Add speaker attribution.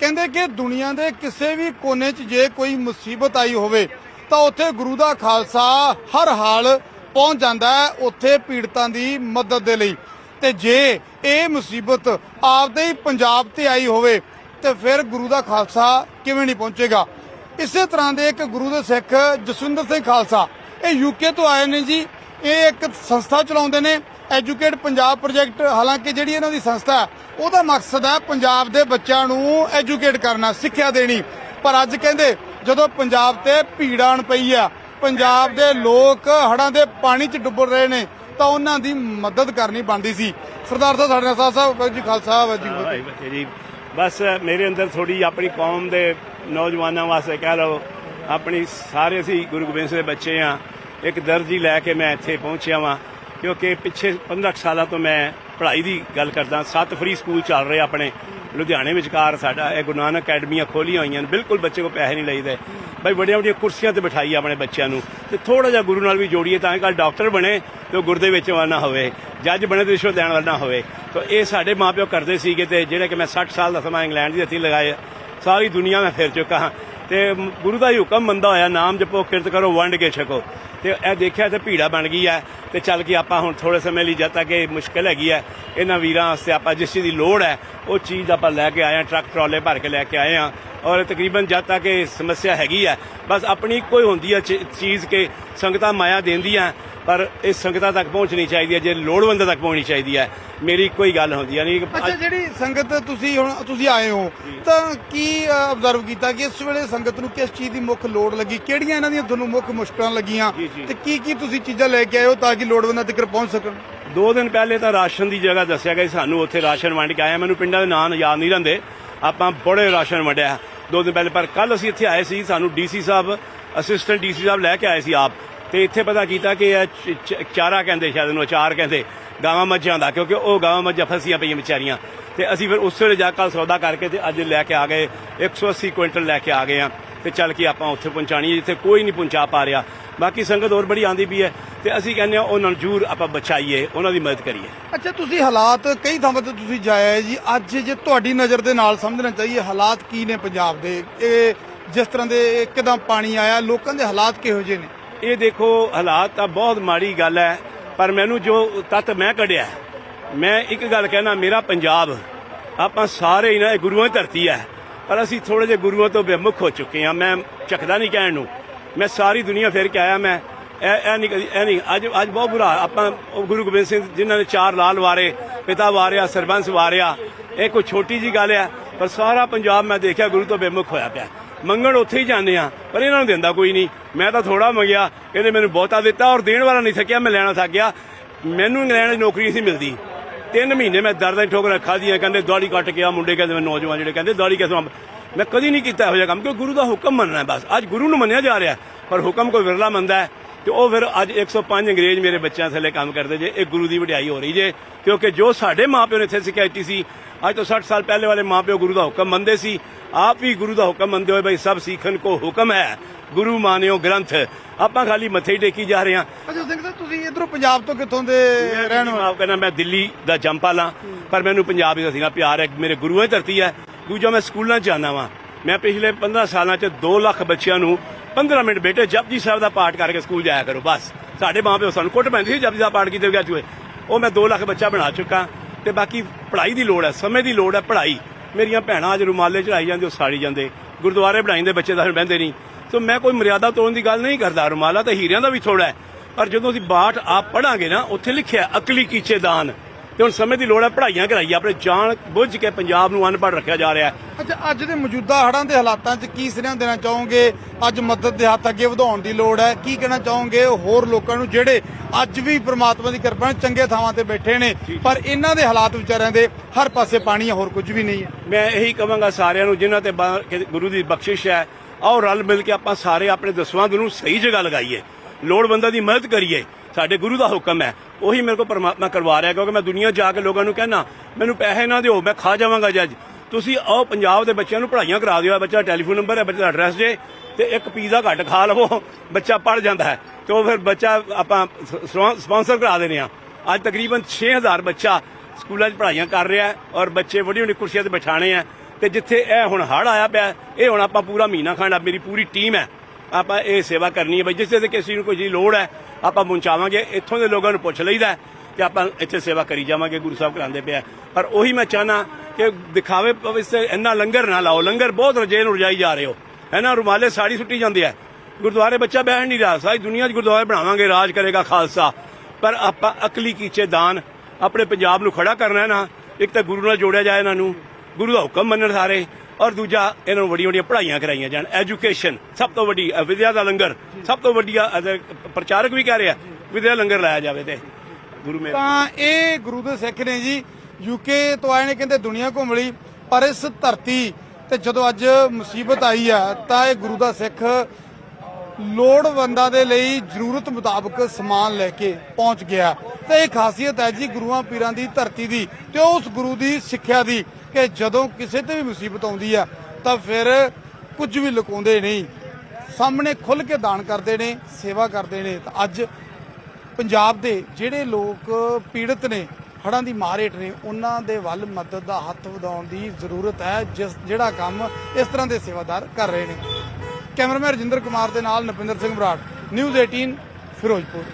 Speaker 1: ਕਹਿੰਦੇ ਕਿ ਦੁਨੀਆ ਦੇ ਕਿਸੇ ਵੀ ਕੋਨੇ 'ਚ ਜੇ ਕੋਈ ਮੁਸੀਬਤ ਆਈ ਹੋਵੇ, ਤਾਂ ਉੱਥੇ ਗੁਰੂ ਦਾ ਖਾਲਸਾ ਹਰ ਹਾਲ ਪਹੁੰਚ ਜਾਂਦਾ ਹੈ ਉੱਥੇ ਪੀੜਤਾਂ ਦੀ ਮਦਦ ਦੇ ਲਈ। ਤੇ ਜੇ ਇਹ ਮੁਸੀਬਤ ਆਪਦੇ ਹੀ ਪੰਜਾਬ ਤੇ ਆਈ ਹੋਵੇ, ਤੇ ਫਿਰ ਗੁਰੂ ਦਾ ਖਾਲਸਾ ਕਿਵੇਂ ਨਹੀਂ ਪਹੁੰਚੇਗਾ? ਇਸੇ ਤਰ੍ਹਾਂ ਦੇ ਇੱਕ ਗੁਰੂ ਦੇ ਸਿੱਖ ਜਸਵਿੰਦਰ ਸਿੰਘ ਖਾਲਸਾ, ਇਹ ਯੂਕੇ ਤੋਂ ਆਏ ਨੇ ਜੀ। ਇਹ ਇੱਕ ਸੰਸਥਾ ਚਲਾਉਂਦੇ ਨੇ। ਐਜੂਕੇਟ ਪੰਜਾਬ ਪ੍ਰੋਜੈਕਟ, ਹਾਲਾਂਕਿ ਜਿਹੜੀ ਇਹਨਾਂ ਦੀ ਸੰਸਥਾ ਉਹਦਾ ਮਕਸਦ ਹੈ ਪੰਜਾਬ ਦੇ ਬੱਚਿਆਂ ਨੂੰ ਐਜੂਕੇਟ ਕਰਨਾ, ਸਿੱਖਿਆ ਦੇਣੀ। ਪਰ ਅੱਜ ਕਹਿੰਦੇ, ਜਦੋਂ ਪੰਜਾਬ ਤੇ ਭੀੜ ਆਣ ਪਈ ਆ, ਪੰਜਾਬ ਦੇ ਲੋਕ ਹੜ੍ਹਾਂ ਦੇ ਪਾਣੀ 'ਚ ਡੁੱਬ ਰਹੇ ਨੇ, ਤਾਂ ਉਹਨਾਂ ਦੀ ਮਦਦ ਕਰਨੀ ਬਣਦੀ ਸੀ। ਸਰਦਾਰ ਸਾਹਿਬ, ਸਾਡੇ ਨਾਲ ਸਾਹਿਬ ਸਾਹਿਬ ਜੀ ਖਾਲਸਾ, ਵਾਹਿਗੁਰੂ ਜੀ
Speaker 2: ਬਸ, ਮੇਰੇ ਅੰਦਰ ਥੋੜੀ ਆਪਣੀ ਕੌਮ ਦੇ ਨੌਜਵਾਨਾਂ ਵਾਸਤੇ ਕਹਿ ਲਓ, ਆਪਣੀ ਸਾਰੇ ਅਸੀਂ ਗੁਰੂ ਗੋਬਿੰਦ ਸਿੰਘ ਦੇ ਬੱਚੇ ਆ। ਇੱਕ ਦਰਜੀ ਲੈ ਕੇ ਮੈਂ ਇੱਥੇ ਪਹੁੰਚਿਆ ਵਾਂ। ਕਿਉਂਕਿ ਪਿੱਛੇ 15 ਕੁ ਸਾਲਾਂ ਤੋਂ ਮੈਂ ਪੜ੍ਹਾਈ ਦੀ ਗੱਲ ਕਰਦਾ, ਸੱਤ ਫ੍ਰੀ ਸਕੂਲ ਚੱਲ ਰਹੇ ਆਪਣੇ। ਲੁਧਿਆਣੇ ਵਿਚਕਾਰ ਸਾਡਾ ਇਹ ਗੁਰੂ ਨਾਨਕ ਅਕੈਡਮੀਆਂ ਖੋਲੀਆਂ ਹੋਈਆਂ ਨੇ, ਬਿਲਕੁਲ ਬੱਚੇ ਕੋ ਪੈਸੇ ਨਹੀਂ ਲਈਦੇ। ਬਈ ਵੱਡੀਆਂ ਵੱਡੀਆਂ ਕੁਰਸੀਆਂ ਤੇ ਬਿਠਾਈ ਆਪਣੇ ਬੱਚਿਆਂ ਨੂੰ। ਤੇ ਥੋੜਾ ਜਿਹਾ ਗੁਰੂ ਨਾਲ ਵੀ ਜੋੜੀਏ ਤਾਂ ਕਿ ਡਾਕਟਰ ਬਣੇ ਤੇ ਉਹ ਗੁਰਦੇ ਵਿੱਚ ਵਾਲਾ ਹੋਵੇ, ਜੱਜ ਬਣੇ ਤੇ ਰਿਸ਼ਵਤ ਦੇਣ ਵਾਲਾ ਹੋਵੇ। ਤਾਂ ਇਹ ਸਾਡੇ ਮਾਪਿਓ ਕਰਦੇ ਸੀਗੇ ਤੇ ਜਿਹੜੇ ਕਿ ਮੈਂ 60 ਸਾਲ ਦਾ ਸਮਾਂ ਇੰਗਲੈਂਡ ਦੀ ਹੱਥੀ ਲਗਾਏ, ਸਾਰੀ ਦੁਨੀਆ ਮੈਂ ਫਿਰ ਚੁੱਕਾ ਹਾਂ। ਤੇ ਗੁਰੂ ਦਾ ਹੀ ਹੁਕਮ ਮੰਦਾ ਹੋਇਆ, ਨਾਮ ਜਪੋ, ਕਿਰਤ ਕਰੋ, ਵੰਡ ਕੇ ਛਕੋ। ਤੇ ਇਹ ਦੇਖਿਆ ਤੇ ਭੀੜਾ ਬਣ ਗਈ ਹੈ ਤੇ ਚੱਲ ਕੇ ਆਪਾਂ ਹੁਣ ਥੋੜੇ ਸਮੇਂ ਲਈ ਜਦ ਤੱਕ ਇਹ ਮੁਸ਼ਕਲ ਹੈਗੀ ਹੈ, ਇਹਨਾਂ ਵੀਰਾਂ ਵਾਸਤੇ ਆਪਾਂ ਜਿਸ ਚੀਜ਼ ਦੀ ਲੋੜ ਹੈ, ਉਹ ਚੀਜ਼ ਆਪਾਂ ਲੈ ਕੇ ਆਏ ਹਾਂ, ਟਰੱਕ ਟਰਾਲੇ ਭਰ ਕੇ ਲੈ ਕੇ ਆਏ ਹਾਂ। ਔਰ ਤਕਰੀਬਨ ਜਦ ਤੱਕ ਇਹ ਸਮੱਸਿਆ ਹੈਗੀ ਹੈ ਬਸ ਆਪਣੀ ਕੋਈ ਹੁੰਦੀ ਹੈ ਚੀ- ਚੀਜ਼ ਕੇ ਸੰਗਤਾਂ ਮਾਇਆ ਦੇਂਦੀਆਂ ਪਰ ਇਹ ਸੰਗਤਾਂ ਤੱਕ ਪਹੁੰਚਣੀ ਚਾਹੀਦੀ ਹੈ ਜੇ ਲੋੜਵੰਦਾਂ ਤੱਕ ਪਹੁੰਚਣੀ ਚਾਹੀਦੀ ਹੈ ਮੇਰੀ ਕੋਈ ਗੱਲ ਹੁੰਦੀ ਹੈ ਨਹੀਂ
Speaker 1: ਅੱਛਾ ਜਿਹੜੀ ਸੰਗਤ ਤੁਸੀਂ ਹੁਣ ਤੁਸੀਂ ਆਏ ਹੋ ਤਾਂ ਕੀ ਅਬਜ਼ਰਵ ਕੀਤਾ ਕਿ ਇਸ ਵੇਲੇ ਸੰਗਤ ਨੂੰ ਕਿਸ ਚੀਜ਼ ਦੀ ਮੁੱਖ ਲੋੜ ਲੱਗੀ? ਕਿਹੜੀਆਂ ਇਹਨਾਂ ਦੀਆਂ ਤੁਹਾਨੂੰ ਮੁੱਖ ਮੁਸ਼ਕਲਾਂ ਲੱਗੀਆਂ। ਤੇ ਕੀ ਕੀ ਤੁਸੀਂ ਚੀਜ਼ਾਂ ਲੈ ਕੇ ਆਏ ਹੋ ਤਾਂ ਕਿ ਲੋੜਵੰਦਾਂ ਤੱਕ ਪਹੁੰਚ ਸਕਣ?
Speaker 2: ਦੋ ਦਿਨ ਪਹਿਲੇ ਤਾਂ ਰਾਸ਼ਨ ਦੀ ਜਗ੍ਹਾ ਦੱਸਿਆ ਗਿਆ ਸਾਨੂੰ ਉੱਥੇ ਰਾਸ਼ਨ ਵੰਡ ਕੇ ਆਇਆ ਮੈਨੂੰ ਪਿੰਡਾਂ ਦੇ ਨਾਂ ਯਾਦ ਨਹੀਂ ਰਹਿੰਦੇ ਆਪਾਂ ਬੜੇ ਰਾਸ਼ਨ ਵੰਡਿਆ ਦੋ ਦਿਨ ਪਹਿਲੇ, ਪਰ ਕੱਲ ਅਸੀਂ ਇੱਥੇ ਆਏ ਸੀ, ਸਾਨੂੰ ਡੀਸੀ ਸਾਹਿਬ ਅਸਿਸਟੈਂਟ ਡੀਸੀ ਸਾਹਿਬ ਲੈ ਕੇ ਆਏ ਸੀ ਆਪ। ਤੇ ਇੱਥੇ ਪਤਾ ਕੀਤਾ ਕਿ ਇਹ ਚ- ਚਾਰਾ ਕਹਿੰਦੇ ਸ਼ਾਇਦ ਇਹਨੂੰ, ਅਚਾਰ ਕਹਿੰਦੇ, ਗਾਵਾਂ ਮੱਝਾਂ ਦਾ, ਕਿਉਂਕਿ ਉਹ ਗਾਵਾਂ ਮੱਝਾਂ ਫਸੀਆਂ ਪਈਆਂ ਵਿਚਾਰੀਆਂ। ਤੇ ਅਸੀਂ ਫਿਰ ਉਸ ਵੇਲੇ ਜਾ ਕੱਲ ਸੌਦਾ ਕਰਕੇ ਤੇ ਅੱਜ ਲੈ ਕੇ ਆ ਗਏ 180 ਕੁਇੰਟਲ ਲੈ ਕੇ ਆ ਗਏ ਆ ਤੇ ਚੱਲ ਕੇ ਆਪਾਂ ਉੱਥੇ ਪਹੁੰਚਾਣੀ ਹੈ, ਜਿੱਥੇ ਕੋਈ ਨਹੀਂ ਪਹੁੰਚਾ ਪਾ ਰਿਹਾ। ਬਾਕੀ ਸੰਗਤ ਹੋਰ ਬੜੀ ਆਂਦੀ ਵੀ ਹੈ। ਤੇ ਅਸੀਂ ਕਹਿੰਦੇ ਆ ਉਹਨਾਂ ਨੂੰ ਜ਼ਰੂਰ ਆਪਾਂ ਬਚਾਈਏ ਉਹਨਾਂ ਦੀ ਮਦਦ ਕਰੀਏ।
Speaker 1: ਅੱਛਾ ਤੁਸੀਂ ਹਾਲਾਤ ਕਈ ਥਾਵਾਂ ਤੇ ਤੁਸੀਂ ਜਾਇਆ ਹੈ ਜੀ। ਅੱਜ ਜੇ ਤੁਹਾਡੀ ਨਜ਼ਰ ਦੇ ਨਾਲ ਸਮਝਣਾ ਚਾਹੀਏ ਹਾਲਾਤ ਕੀ ਨੇ ਪੰਜਾਬ ਦੇ? ਇਹ ਜਿਸ ਤਰ੍ਹਾਂ ਦੇ ਇੱਕਦਮ ਪਾਣੀ ਆਇਆ ਲੋਕਾਂ ਦੇ ਹਾਲਾਤ ਕਿਹੋ ਜਿਹੇ ਨੇ?
Speaker 2: ਇਹ ਦੇਖੋ ਹਾਲਾਤ ਤਾਂ ਬਹੁਤ ਮਾੜੀ ਗੱਲ ਹੈ ਪਰ ਮੈਨੂੰ ਜੋ ਤੱਤ ਮੈਂ ਕੱਢਿਆ ਮੈਂ ਇੱਕ ਗੱਲ ਕਹਿਣਾ ਮੇਰਾ ਪੰਜਾਬ ਆਪਾਂ ਸਾਰੇ ਹੀ ਨਾ ਇਹ ਗੁਰੂਆਂ ਦੀ ਧਰਤੀ ਹੈ ਪਰ ਅਸੀਂ ਥੋੜੇ ਜਿਹੇ ਗੁਰੂਆਂ ਤੋਂ ਬੇਮੁਖ ਹੋ ਚੁੱਕੇ ਹਾਂ। ਮੈਂ ਚੱਕਦਾ ਨਹੀਂ ਕਹਿਣ ਨੂੰ। ਮੈਂ ਸਾਰੀ ਦੁਨੀਆ ਫਿਰ ਕੇ ਆਇਆ ਮੈਂ। ਇਹ ਇਹ ਨਹੀਂ ਕਦੀ- ਇਹ ਨਹੀਂ ਅੱਜ ਅੱਜ ਬਹੁਤ ਬੁਰਾ ਆਪਾਂ ਉਹ ਗੁਰੂ ਗੋਬਿੰਦ ਸਿੰਘ ਜਿਨ੍ਹਾਂ ਨੇ ਚਾਰ ਲਾਲ ਵਾਰੇ, ਪਿਤਾ ਵਾਰਿਆ, ਸਰਬੰਸ ਵਾਰਿਆ, ਇਹ ਕੋਈ ਛੋਟੀ ਜੀ ਗੱਲ ਹੈ ਪਰ ਸਾਰਾ ਪੰਜਾਬ ਮੈਂ ਦੇਖਿਆ ਗੁਰੂ ਤੋਂ ਬੇਮੁਖ ਹੋਇਆ ਪਿਆ। ਮੰਗਣ ਉੱਥੇ ਹੀ ਜਾਂਦੇ ਆ ਪਰ ਇਹਨਾਂ ਨੂੰ ਦਿੰਦਾ ਕੋਈ ਨਹੀਂ। ਮੈਂ ਤਾਂ ਥੋੜਾ ਮੰਗਿਆ ਇਹਨੇ ਮੈਨੂੰ ਬਹੁਤਾ ਦਿੱਤਾ ਔਰ ਦੇਣ ਵਾਲਾ ਨਹੀਂ ਥੱਕਿਆ, ਮੈਂ ਲੈਣਾ ਥੱਕ ਗਿਆ। ਮੈਨੂੰ ਇੰਗਲੈਂਡ 'ਚ ਨੌਕਰੀ ਸੀ ਮਿਲਦੀ। ਤਿੰਨ ਮਹੀਨੇ ਮੈਂ ਦਰਦਾਂ ਦੀ ਠੋਕ ਰੱਖਾ ਦੀਆਂ, ਕਹਿੰਦੇ ਦਾੜੀ ਕੱਟ ਕੇ ਆ ਮੁੰਡੇ, ਕਹਿੰਦੇ ਮੈਂ ਨੌਜਵਾਨ ਜਿਹੜੇ, ਕਹਿੰਦੇ ਦਾੜੀ ਕਿਸਮ ਮੈਂ ਕਦੀ ਨਹੀਂ ਕੀਤਾ ਇਹੋ ਜਿਹਾ ਕੰਮ, ਕਿਉਂਕਿ ਗੁਰੂ ਦਾ ਹੁਕਮ ਮੰਨਣਾ ਬਸ। ਅੱਜ ਗੁਰੂ ਨੂੰ ਮੰਨਿਆ ਜਾ ਰਿਹਾ, ਪਰ ਹੁਕਮ ਕੋਈ ਵਿਰਲਾ ਮੰਨਦਾ ਹੈ। ਤੇ ਉਹ ਫਿਰ ਅੱਜ 105 ਅੰਗਰੇਜ਼ ਮੇਰੇ ਬੱਚਿਆਂ ਥੱਲੇ ਕੰਮ ਕਰਦੇ ਜੇ ਇਹ ਗੁਰੂ ਦੀ ਵਡਿਆਈ ਹੋ ਰਹੀ ਜੇ। ਕਿਉਂਕਿ ਜੋ ਸਾਡੇ ਮਾਪਿਓ ਨੇ ਇੱਥੇ ਸਿੱਖਿਆ ਦਿੱਤੀ ਸੀ ਅੱਜ ਤੋਂ 60 ਸਾਲ ਪਹਿਲੇ ਵਾਲੇ ਮਾਪਿਓ ਗੁਰੂ ਦਾ ਹੁਕਮ ਮੰਨਦੇ ਸੀ। ਆਪ ਵੀ ਗੁਰੂ ਦਾ ਹੁਕਮ ਮੰਨਦੇ ਹੋਏ ਬਈ ਸਭ ਸਿੱਖਣ ਕੋ ਹੁਕਮ ਹੈ। ਗੁਰੂ ਮਾਨਿਓ ਗ੍ਰੰਥ। ਆਪਾਂ ਖਾਲੀ ਮੱਥੇ ਹੀ ਟੇਕੀ ਜਾ ਰਹੇ ਹਾਂ।
Speaker 1: ਅੱਛਾ ਸਿੰਘ ਸਾਹਿਬ ਤੁਸੀਂ ਇਧਰੋਂ ਪੰਜਾਬ ਤੋਂ ਕਿੱਥੋਂ ਦੇ ਰਹਿਣ ਵਾਲੇ?
Speaker 2: ਮਾਫ ਕਰਨਾ ਮੈਂ ਦਿੱਲੀ ਦਾ ਜੰਪਾਲਾ ਪਰ ਮੈਨੂੰ ਪੰਜਾਬ ਦਾ ਸੀਨਾ ਪਿਆਰ ਹੈ ਮੇਰੇ ਗੁਰੂਆਂ ਦੀ ਧਰਤੀ ਹੈ। ਦੂਜਾ ਮੈਂ ਸਕੂਲਾਂ 'ਚ ਜਾਂਦਾ ਵਾਂ। ਮੈਂ ਪਿਛਲੇ 15 ਸਾਲਾਂ 'ਚ 2 ਲੱਖ ਬੱਚਿਆਂ ਨੂੰ 15 ਮਿੰਟ ਬੇਟੇ ਜਪਜੀ ਸਾਹਿਬ ਦਾ ਪਾਠ ਕਰਕੇ ਸਕੂਲ ਜਾਇਆ ਕਰੋ, ਬਸ। ਸਾਡੇ ਮਾਂ ਪਿਓ ਸਾਨੂੰ ਕੁੱਟ ਪੈਂਦੀ ਸੀ ਜਪਜੀ ਦਾ ਪਾਠ ਕੀਤੇ ਬਗੈਰ ਚੂਏ ਉਹ ਮੈਂ 2 ਲੱਖ ਬੱਚਾ ਬਣਾ ਚੁੱਕਾ ਤੇ ਬਾਕੀ ਪੜ੍ਹਾਈ ਦੀ ਲੋੜ ਹੈ, ਸਮੇਂ ਦੀ ਲੋੜ ਹੈ ਪੜ੍ਹਾਈ। ਮੇਰੀਆਂ ਭੈਣਾਂ ਅੱਜ ਰੁਮਾਲੇ ਚੜਾਈ ਜਾਂਦੇ, ਉਹ ਸਾੜੀ ਜਾਂਦੇ, ਗੁਰਦੁਆਰੇ ਬਣਾਈਂਦੇ, ਬੱਚੇ ਦਾ ਬਹਿੰਦੇ ਨਹੀਂ। ਸੋ ਮੈਂ ਕੋਈ ਮਰਿਆਦਾ ਤੋੜਨ ਦੀ ਗੱਲ ਨਹੀਂ ਕਰਦਾ, ਰੁਮਾਲਾ ਤਾਂ ਹੀਰਿਆਂ ਦਾ ਵੀ ਥੋੜਾ ਹੈ। ਪਰ ਜਦੋਂ ਅਸੀਂ ਬਾਠ ਆਪ ਪੜਾਂਗੇ ਨਾ, ਉੱਥੇ ਲਿਖਿਆ ਅਕਲੀ ਕੀਚੇ ਦਾਨ। ਤੇ ਹੁਣ ਸਮੇਂ ਦੀ ਲੋੜ ਹੈ ਪੜ੍ਹਾਈਆਂ ਕਰਾਈਏ ਆਪਣੇ ਜਾਣ ਬੁੱਝ ਕੇ ਪੰਜਾਬ ਨੂੰ ਅਨਪੜ੍ਹ ਰੱਖਿਆ ਜਾ ਰਿਹਾ ਹੈ।
Speaker 1: ਅੱਛਾ ਅੱਜ ਦੇ ਮੌਜੂਦਾ ਹੜ੍ਹਾਂ ਦੇ ਹਾਲਾਤਾਂ 'ਚ ਕੀ ਸੁਨੇਹਾ ਦੇਣਾ ਚਾਹੋਗੇ? ਅੱਜ ਮਦਦ ਦੇ ਹੱਥ ਅੱਗੇ ਵਧਾਉਣ ਦੀ ਲੋੜ ਹੈ। ਕੀ ਕਹਿਣਾ ਚਾਹੋਗੇ ਹੋਰ ਲੋਕਾਂ ਨੂੰ ਜਿਹੜੇ ਅੱਜ ਵੀ ਪ੍ਰਮਾਤਮਾ ਦੀ ਕਿਰਪਾ ਨਾਲ ਚੰਗੇ ਥਾਵਾਂ ਤੇ ਬੈਠੇ ਨੇ ਪਰ ਇਹਨਾਂ ਦੇ ਹਾਲਾਤ ਵਿਚਾਰਿਆਂ ਦੇ ਹਰ ਪਾਸੇ ਪਾਣੀ ਹੈ ਹੋਰ ਕੁਝ ਵੀ ਨਹੀਂ ਹੈ।
Speaker 2: ਮੈਂ ਇਹੀ ਕਹਾਂਗਾ ਸਾਰਿਆਂ ਨੂੰ ਜਿਨ੍ਹਾਂ ਤੇ ਗੁਰੂ ਦੀ ਬਖਸ਼ਿਸ਼ ਹੈ ਆਓ ਰਲ ਮਿਲ ਕੇ ਆਪਾਂ ਸਾਰੇ ਆਪਣੇ ਦਸਵੰਧ ਨੂੰ ਸਹੀ ਜਗ੍ਹਾ ਲਗਾਈਏ। ਲੋੜਵੰਦਾਂ ਦੀ ਮਦਦ ਕਰੀਏ। ਸਾਡੇ ਗੁਰੂ ਦਾ ਹੁਕਮ ਹੈ। ਉਹੀ ਮੇਰੇ ਕੋਲ ਪਰਮਾਤਮਾ ਕਰਵਾ ਰਿਹਾ ਕਿਉਂਕਿ ਮੈਂ ਦੁਨੀਆ ਜਾ ਕੇ ਲੋਕਾਂ ਨੂੰ ਕਹਿਣਾ ਮੈਨੂੰ ਪੈਸੇ ਨਾ ਦਿਓ, ਮੈਂ ਖਾ ਜਾਵਾਂਗਾ ਜੱਜ ਤੁਸੀਂ ਆਓ, ਪੰਜਾਬ ਦੇ ਬੱਚਿਆਂ ਨੂੰ ਪੜ੍ਹਾਈਆਂ ਕਰਾ ਦਿਓ। ਇਹ ਬੱਚਾ ਟੈਲੀਫੋਨ ਨੰਬਰ ਹੈ, ਬੱਚੇ ਦਾ ਐਡਰੈਸ ਜੇ, ਤੇ ਇੱਕ ਪੀਜ਼ਾ ਘੱਟ ਖਾ ਲਵੋ, ਬੱਚਾ ਪੜ ਜਾਂਦਾ ਹੈ। ਤੇ ਉਹ ਫਿਰ ਬੱਚਾ ਆਪਾਂ ਸਪਾਂਸਰ ਕਰਾ ਦੇਣੇ ਆ। ਅੱਜ ਤਕਰੀਬਨ 6000 ਬੱਚਾ ਸਕੂਲਾਂ 'ਚ ਪੜ੍ਹਾਈਆਂ ਕਰ ਰਿਹਾ ਔਰ ਬੱਚੇ ਵੱਡੀ ਵੱਡੀ ਕੁਰਸੀਆਂ ਤੇ ਬਿਠਾਣੇ ਆ। ਤੇ ਜਿੱਥੇ ਇਹ ਹੁਣ ਹੜ ਆਇਆ ਪਿਆ, ਇਹ ਹੁਣ ਆਪਾਂ ਪੂਰਾ ਮਹੀਨਾ ਖੰਡ ਮੇਰੀ ਪੂਰੀ ਟੀਮ ਹੈ। ਆਪਾਂ ਇਹ ਸੇਵਾ ਕਰਨੀ ਹੈ ਬਈ, ਜਿਸ ਤੇ ਕਿਸੇ ਨੂੰ ਕੋਈ ਚੀਜ਼ ਲੋੜ ਹੈ ਆਪਾਂ ਪਹੁੰਚਾਵਾਂਗੇ, ਇੱਥੋਂ ਦੇ ਲੋਕਾਂ ਨੂੰ ਪੁੱਛ ਲਈਦਾ ਕਿ ਆਪਾਂ ਇੱਥੇ ਸੇਵਾ ਕਰੀ ਜਾਵਾਂਗੇ, ਗੁਰੂ ਸਾਹਿਬ ਕਰਾਉਂਦੇ ਪਿਆ ਪਰ ਉਹੀ ਮੈਂ ਚਾਹਨਾ ਕਿ ਦਿਖਾਵੇ ਇਸ ਇੰਨਾ ਲੰਗਰ ਨਾ ਲਾਓ, ਲੰਗਰ ਬਹੁਤ ਰਜੇ ਨੂੰ ਰਜਾਈ ਜਾ ਰਹੇ ਹੋ। ਹੈ ਨਾ, ਰੁਮਾਲੇ ਸਾੜੀ ਸੁੱਟੀ ਜਾਂਦੀ ਹੈ ਗੁਰਦੁਆਰੇ ਬੱਚਾ ਬਹਿਣ ਨਹੀਂ ਰਿਹਾ, ਸਾਰੀ ਦੁਨੀਆ 'ਚ ਗੁਰਦੁਆਰੇ ਬਣਾਵਾਂਗੇ, ਰਾਜ ਕਰੇਗਾ ਖਾਲਸਾ। ਪਰ ਆਪਾਂ ਅਕਲੀ ਕੀਚੇ ਦਾਨ ਆਪਣੇ ਪੰਜਾਬ ਨੂੰ ਖੜਾ ਕਰਨਾ ਹੈ ਨਾ, ਇੱਕ ਤਾਂ ਗੁਰੂ ਨਾਲ ਜੋੜਿਆ ਜਾਏ ਇਹਨਾਂ ਨੂੰ, ਗੁਰੂ ਦਾ ਹੁਕਮ ਮੰਨਣ ਸਾਰੇ। ਔਰ ਦੂਜਾ, ਇਹਨਾਂ ਨੂੰ ਵੱਡੀਆਂ ਵੱਡੀਆਂ ਪੜ੍ਹਾਈਆਂ ਕਰਾਈਆਂ ਜਾਣ। ਐਜੂਕੇਸ਼ਨ ਸਭ ਤੋਂ ਵੱਡੀ ਵਿਦਿਆ ਦਾ ਲੰਗਰ, ਸਭ ਤੋਂ ਵੱਡੀਆ ਪ੍ਰਚਾਰਕ ਵੀ ਕਹਿ ਰਿਹਾ, ਵਿਦਿਆ ਲੰਗਰ ਲਾਇਆ ਜਾਵੇ ਤੇ। ਗੁਰੂ ਮੇਰੇ
Speaker 1: ਤਾਂ ਇਹ ਗੁਰੂ ਦੇ ਸਿੱਖ ਨੇ ਜੀ ਯੂਕੇ ਤੋਂ ਆਏ ਨੇ, ਕਹਿੰਦੇ ਦੁਨੀਆ ਘੁੰਮ ਲਈ, ਪਰ ਇਸ ਧਰਤੀ ਤੇ ਜਦੋਂ ਅੱਜ ਮੁਸੀਬਤ ਆਈ ਆ, ਤਾਂ ਇਹ ਗੁਰੂ ਦਾ ਸਿੱਖ ਲੋੜਵੰਦਾਂ ਦੇ ਲਈ ਜ਼ਰੂਰਤ ਮੁਤਾਬਕ ਸਮਾਨ ਲੈ ਕੇ ਪਹੁੰਚ ਗਿਆ। ਤੇ ਇਹ ਖਾਸੀਅਤ ਹੈ ਜੀ, ਗੁਰੂਆਂ ਪੀਰਾਂ ਦੀ ਧਰਤੀ ਦੀ ਤੇ ਉਸ ਗੁਰੂ ਦੀ ਸਿੱਖਿਆ ਦੀ। ਕਿ ਜਦੋਂ ਕਿਸੇ ਤੇ ਵੀ ਮੁਸੀਬਤ ਆਉਂਦੀ ਆ, ਤਾਂ ਫਿਰ ਕੁਝ ਵੀ ਲੁਕਾਉਂਦੇ ਨਹੀਂ। ਸਾਹਮਣੇ ਖੁੱਲ ਕੇ ਦਾਨ ਕਰਦੇ ਨੇ, ਸੇਵਾ ਕਰਦੇ ਨੇ। ਤਾਂ ਅੱਜ ਪੰਜਾਬ ਦੇ ਜਿਹੜੇ ਲੋਕ ਪੀੜਤ ਨੇ, ਹੜ੍ਹਾਂ ਦੀ ਮਾਰ ਹੇਠ ਨੇ, ਉਹਨਾਂ ਦੇ ਵੱਲ ਮਦਦ ਦਾ ਹੱਥ ਵਧਾਉਣ ਦੀ ਜ਼ਰੂਰਤ ਹੈ, ਜਿਸ ਜਿਹੜਾ ਕੰਮ ਇਸ ਤਰ੍ਹਾਂ ਦੇ ਸੇਵਾਦਾਰ ਕਰ ਰਹੇ ਨੇ। ਕੈਮਰਾਮੈਨ ਰਜਿੰਦਰ ਕੁਮਾਰ ਦੇ ਨਾਲ ਨਪਿੰਦਰ ਸਿੰਘ ਬਰਾੜ, ਨਿਊਜ਼ 18 ਫਿਰੋਜ਼ਪੁਰ।